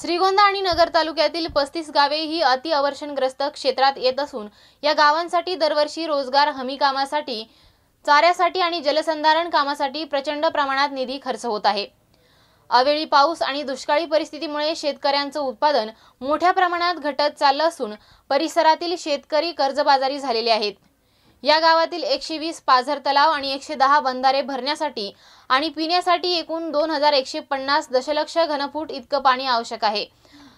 श्रीगोंदा आणि नगर तालुक्यातील पस्तीस गावे ही अतिअवर्षणग्रस्त क्षेत्रात येत असून या गावांसाठी दरवर्षी रोजगार हमी कामासाठी चाऱ्यासाठी आणि जलसंधारण कामासाठी प्रचंड प्रमाणात निधी खर्च होत आहे. अवेळी पाऊस आणि दुष्काळी परिस्थितीमुळे शेतकऱ्यांचं उत्पादन मोठ्या प्रमाणात घटत चाललं असून परिसरातील शेतकरी कर्जबाजारी झालेले आहेत. या गावातील एकशे वीस पाझर तलाव आणि एकशे दहा बंधारे भरण्यासाठी आणि पिण्यासाठी एकूण दोन हजार एकशे पन्नास दशलक्ष घनफूट इतकं पाणी आवश्यक आहे.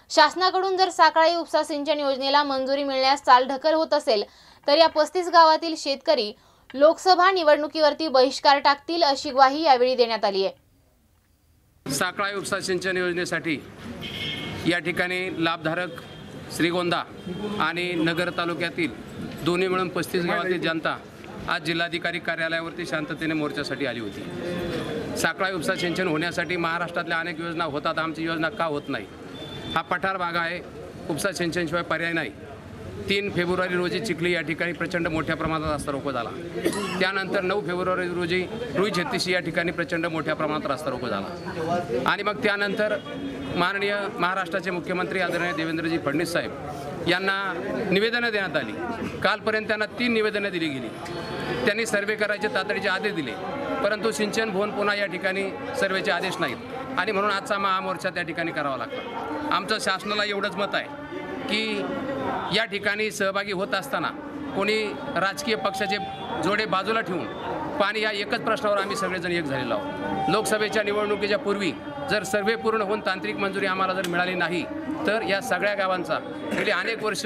शासनाकडून जर साकळाई उपसा सिंचन योजनेला मंजुरी मिळण्यास चालढकल होत असेल तर या पस्तीस गावातील शेतकरी लोकसभा निवडणुकीवरती बहिष्कार टाकतील अशी ग्वाही यावेळी देण्यात आली आहे. साकळाई उपसा सिंचन योजनेसाठी या ठिकाणी लाभधारक श्रीगोंदा आणि नगर तालुक्यातील दोन्ही मिळून पस्तीस गावातील जनता आज जिल्हाधिकारी कार्यालयावरती शांततेने मोर्चासाठी आली होती. साकळा उपसा सिंचन होण्यासाठी महाराष्ट्रातल्या अनेक योजना होतात. आमची योजना का होत नाही? हा पठार भाग आहे. उपसा सिंचनशिवाय पर्याय नाही. तीन फेब्रुवारी रोजी चिखली या ठिकाणी प्रचंड मोठ्या प्रमाणात रास्तारोको झाला. त्यानंतर नऊ फेब्रुवारी रोजी रुई छत्तीशी या ठिकाणी प्रचंड मोठ्या प्रमाणात रास्तारोको झाला. आणि मग त्यानंतर माननीय महाराष्ट्राचे मुख्यमंत्री आदरणीय देवेंद्रजी फडणवीस साहेब यांना निवेदनं देण्यात आली. कालपर्यंत त्यांना तीन निवेदनं दिली गेली. त्यांनी सर्वे करायचे तातडीचे आदेश दिले. परंतु सिंचन भवन पुन्हा या ठिकाणी सर्वेचे आदेश नाहीत. आणि म्हणून आजचा महामोर्चा त्या ठिकाणी करावा लागला. आमचं शासनाला एवढंच मत आहे की या ठिकाणी सहभागी होत असताना कोणी राजकीय पक्षाचे जोडे बाजूला ठेवून पाणी या एकच प्रश्नावर आम्ही सगळेजण एक झालेलो आहोत. लोकसभेच्या निवडणुकीच्या पूर्वी जर सर्वे पूर्ण होऊन तांत्रिक मंजुरी आम्हाला जर मिळाली नाही तर या सगळ्या गावांचा गेली अनेक वर्ष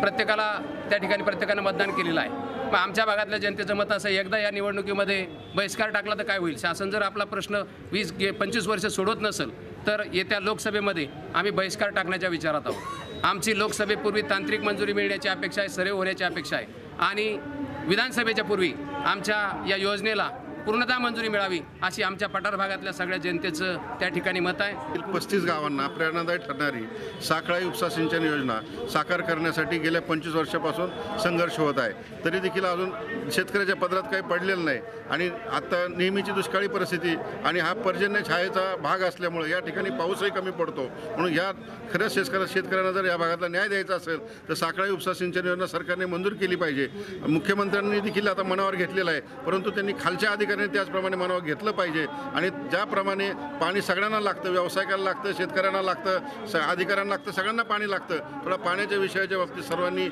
प्रत्येकाला त्या ठिकाणी प्रत्येकानं मतदान केलेलं आहे. मग आमच्या भागातल्या जनतेचं मत असं एकदा या निवडणुकीमध्ये बहिष्कार टाकला तर काय होईल? शासन जर आपला प्रश्न वीस गे पंचवीस वर्ष सोडवत नसेल तर येत्या लोकसभेमध्ये आम्ही बहिष्कार टाकण्याच्या विचारात आहोत. आमची लोकसभेपूर्वी तांत्रिक मंजुरी मिळण्याची अपेक्षा आहे सर्वे होण्याची अपेक्षा आहे. आणि विधानसभेच्या पूर्वी आमच्या या योजनेला पूर्णतः मंजुरी मिळावी अशी आमच्या पठार भागातल्या सगळ्या जनतेचं त्या ठिकाणी मत आहे. पस्तीस गावांना प्रेरणादायी ठरणारी साखळाई उपसा सिंचन योजना साकार करण्यासाठी गेल्या पंचवीस वर्षापासून संघर्ष होत आहे. तरी देखील अजून शेतकऱ्याच्या पदरात काही पडलेलं नाही आणि आता नेहमीची दुष्काळी परिस्थिती आणि हा पर्जन्य छायेचा भाग असल्यामुळे या ठिकाणी पाऊसही कमी पडतो. म्हणून या खरंच शेतकऱ्या शेतकऱ्यांना जर या भागातला न्याय द्यायचा असेल तर साखळाई उपसा सिंचन योजना सरकारने मंजूर केली पाहिजे. मुख्यमंत्र्यांनी देखील आता मनावर घेतलेलं आहे परंतु त्यांनी खालच्या अधिकाऱ्यांनी त्याचप्रमाणे मनावर घेतलं पाहिजे. आणि ज्याप्रमाणे पाणी सगळ्यांना लागतं व्यावसायिकाला लागतं शेतकऱ्यांना लागतं स अधिकाऱ्यांना लागतं सगळ्यांना पाणी लागतं. थोडा पाण्याच्या विषयाच्या बाबतीत सर्वांनी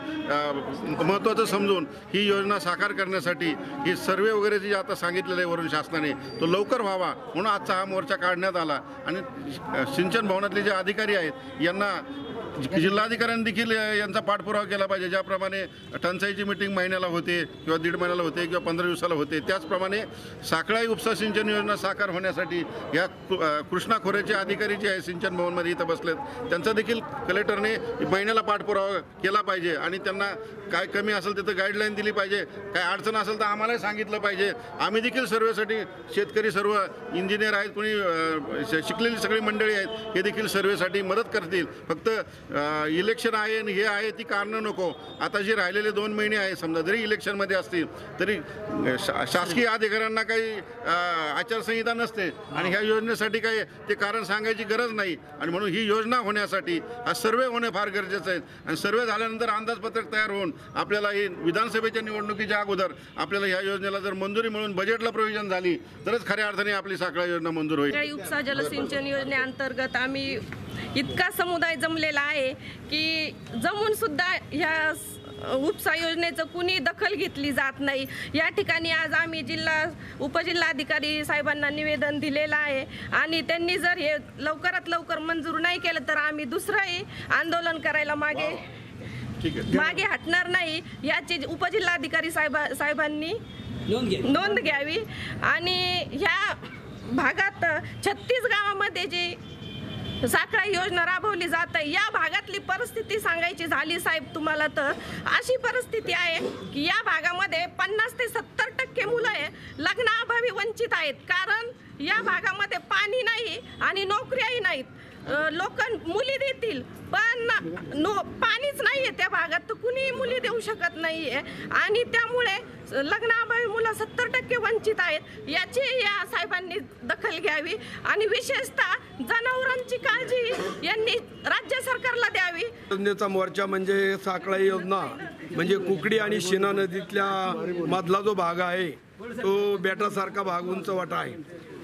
महत्त्वाचं समजून ही योजना साकार करण्यासाठी ही सर्वे वगैरे जी आता सांगितलेलं आहे वरून शासनाने तो लवकर व्हावा म्हणून आजचा हा मोर्चा काढण्यात आला. आणि सिंचन भवनातले जे अधिकारी आहेत यांना जिल्हाधिकाऱ्यांनी देखील यांचा पाठपुरावा केला पाहिजे. ज्याप्रमाणे टंचाईची मिटिंग महिन्याला होते किंवा दीड महिन्याला होते किंवा पंधरा दिवसाला होते त्याचप्रमाणे साखळाई उपसा सिंचन योजना साकार होण्यासाठी या कृ- कृष्णा खोऱ्याचे अधिकारी जे आहे सिंचन भवनमध्ये इथं बसलेत त्यांचा देखील कलेक्टरने महिन्याला पाठपुरावा केला पाहिजे आणि त्यांना काय कमी असेल तिथं गाईडलाईन दिली पाहिजे. काय अडचण असेल तर आम्हालाही सांगितलं पाहिजे. आम्ही देखील सर्वेसाठी शेतकरी सर्व इंजिनियर आहेत कोणी श- शिकलेली सगळी मंडळी आहेत हे देखील सर्वेसाठी मदत करतील. फक्त इलेक्शन आहे आणि हे आहे ती कारणं नको. आता जे राहिलेले दोन महिने आहे समजा जरी इलेक्शनमध्ये असतील तरी शा- शासकीय अधिकाऱ्यांना काही आचारसंहिता नसते. आणि ह्या योजनेसाठी काही ते कारण सांगायची गरज नाही. आणि म्हणून ही योजना होण्यासाठी हा सर्वे होणे फार गरजेचं आहे. आणि सर्वे झाल्यानंतर अंदाजपत्रक तयार होऊन आपल्याला ही विधानसभेच्या निवडणुकीच्या अगोदर आपल्याला ह्या योजनेला जर मंजुरी मिळून बजेटला प्रोव्हिजन झाली तरच खऱ्या अर्थाने आपली साखळा योजना मंजूर होईल. उपसा जलसिंचन योजनेअंतर्गत आम्ही इतका समुदाय जमलेला आहे की जमून सुद्धा ह्या उपसा योजनेचं कुणी दखल घेतली जात नाही. या ठिकाणी आज आम्ही जिल्हा उपजिल्हाधिकारी साहेबांना निवेदन दिलेलं आहे आणि त्यांनी जर हे लवकरात लवकर मंजूर नाही केलं तर आम्ही दुसरंही आंदोलन करायला मागे ठीक आहे. मागे हटणार नाही. याची उपजिल्हाधिकारी साहेबा साहेबांनी नोंद घ्यावी. आणि ह्या भागात छत्तीस गावामध्ये जी साखळा योजना राबवली जात आहे. या भागातली परिस्थिती सांगायची झाली साहेब तुम्हाला तर. अशी परिस्थिती आहे की या भागामध्ये पन्नास ते सत्तर टक्के मुलं आहे लग्नाअभावी वंचित आहेत. कारण या भागामध्ये पाणी नाही आणि नोकऱ्याही नाहीत. लोक मुली देतील पण नो पाणीच नाही आहे त्या भागात. तर कुणीही मुली देऊ शकत नाही आहे आणि त्यामुळे लग्नाअभावी मुलं सत्तर टक्के वंचित आहेत याची या साहेबांनी दखल घ्यावी आणि विशेषतः जनावरांची काळजी यांनी राज्य सरकारला द्यावी. मोर्चा म्हणजे साखळा योजना म्हणजे कुकडी आणि शिना नदीतल्या मधला जो भाग आहे तो बेटासारखा भाग उंचवाटा आहे.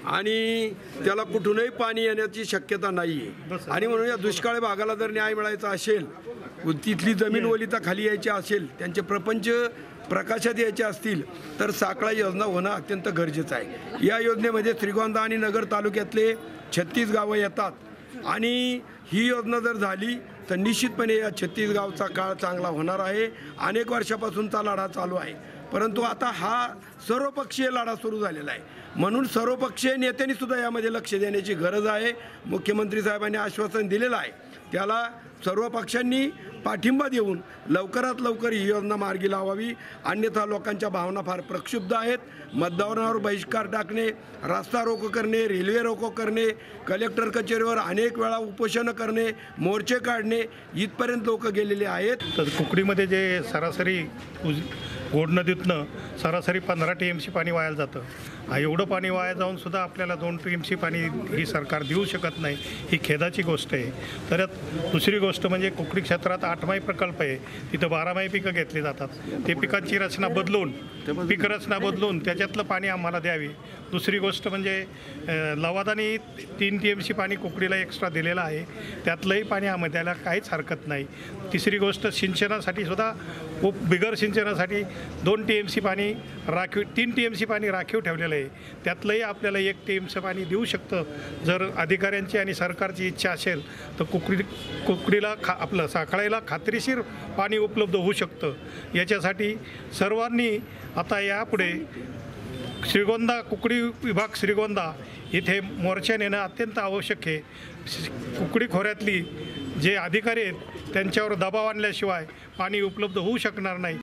आणि त्याला कुठूनही पाणी येण्याची शक्यता नाही आहे आणि म्हणून या दुष्काळी भागाला जर न्याय मिळायचा असेल तिथली जमीन ओलिता खाली यायची असेल त्यांचे प्रपंच प्रकाशात यायचे असतील तर साखळा योजना होणं अत्यंत गरजेचं आहे. या योजनेमध्ये श्रीगोंदा आणि नगर तालुक्यातले छत्तीस गावं येतात. आणि ही योजना जर झाली तर निश्चितपणे या छत्तीस गावचा काळ चांगला होणार आहे. अनेक वर्षापासूनचा लढा चालू आहे. परंतु आता हा सर्वपक्षीय लढा सुरू झालेला आहे. म्हणून सर्वपक्षीय नेत्यांनी सुद्धा यामध्ये लक्ष देण्याची गरज आहे. मुख्यमंत्री साहेबांनी आश्वासन दिलेलं आहे. त्याला सर्व पक्षांनी पाठिंबा देऊन लवकरात लवकर ही योजना मार्गी लावावी. अन्यथा लोकांच्या भावना फार प्रक्षुब्ध आहेत. मतदानावर बहिष्कार टाकणे रास्ता रोको करणे रेल्वे रोको करणे कलेक्टर कचेरीवर अनेक वेळा उपोषणं करणे मोर्चे काढणे इथपर्यंत लोक गेलेले आहेत. तर कुकडीमध्ये जे सरासरी उज गोड नदीतनं सरासरी पंधरा टी एम सी पाणी वायाला जातं. एवढं पाणी वाया जाऊन सुद्धा आपल्याला दोन टी एम सी पाणी ही सरकार देऊ शकत नाही ही खेदाची गोष्ट आहे. तर दुसरी गोष्ट म्हणजे कोकणी क्षेत्रात आठमाई प्रकल्प आहे तिथं बारामाही पिकं घेतली जातात. ते पिकांची रचना बदलून पीक रचना बदलून त्याच्यातलं पाणी आम्हाला द्यावी. दुसरी गोष्ट म्हणजे लवादानी लवादाने तीन टी एम सी पाणी कुकडीला एक्स्ट्रा दिलेलं आहे त्यातलंही पाणी आम्हाला द्यायला काहीच हरकत नाही. तिसरी गोष्ट सिंचनासाठी सुद्धा खूप बिगर सिंचनासाठी दोन टी एम सी पाणी राखीव तीन टी एम सी पाणी राखीव ठेवलेलं आहे. त्यातलंही आपल्याला एक टीमचं पाणी देऊ शकतं. जर अधिकाऱ्यांची आणि सरकारची इच्छा असेल तर कुकडी कुकडीला खा आपलं साखळाईला खात्रीशीर पाणी उपलब्ध होऊ शकतं. याच्यासाठी सर्वांनी आता यापुढे श्रीगोंदा कुकडी विभाग श्रीगोंदा इथे मोर्चा नेणं अत्यंत आवश्यक आहे. कुकडी खोऱ्यातली जे अधिकारी आहेत त्यांच्यावर दबाव आणल्याशिवाय पाणी उपलब्ध होऊ शकणार नाही.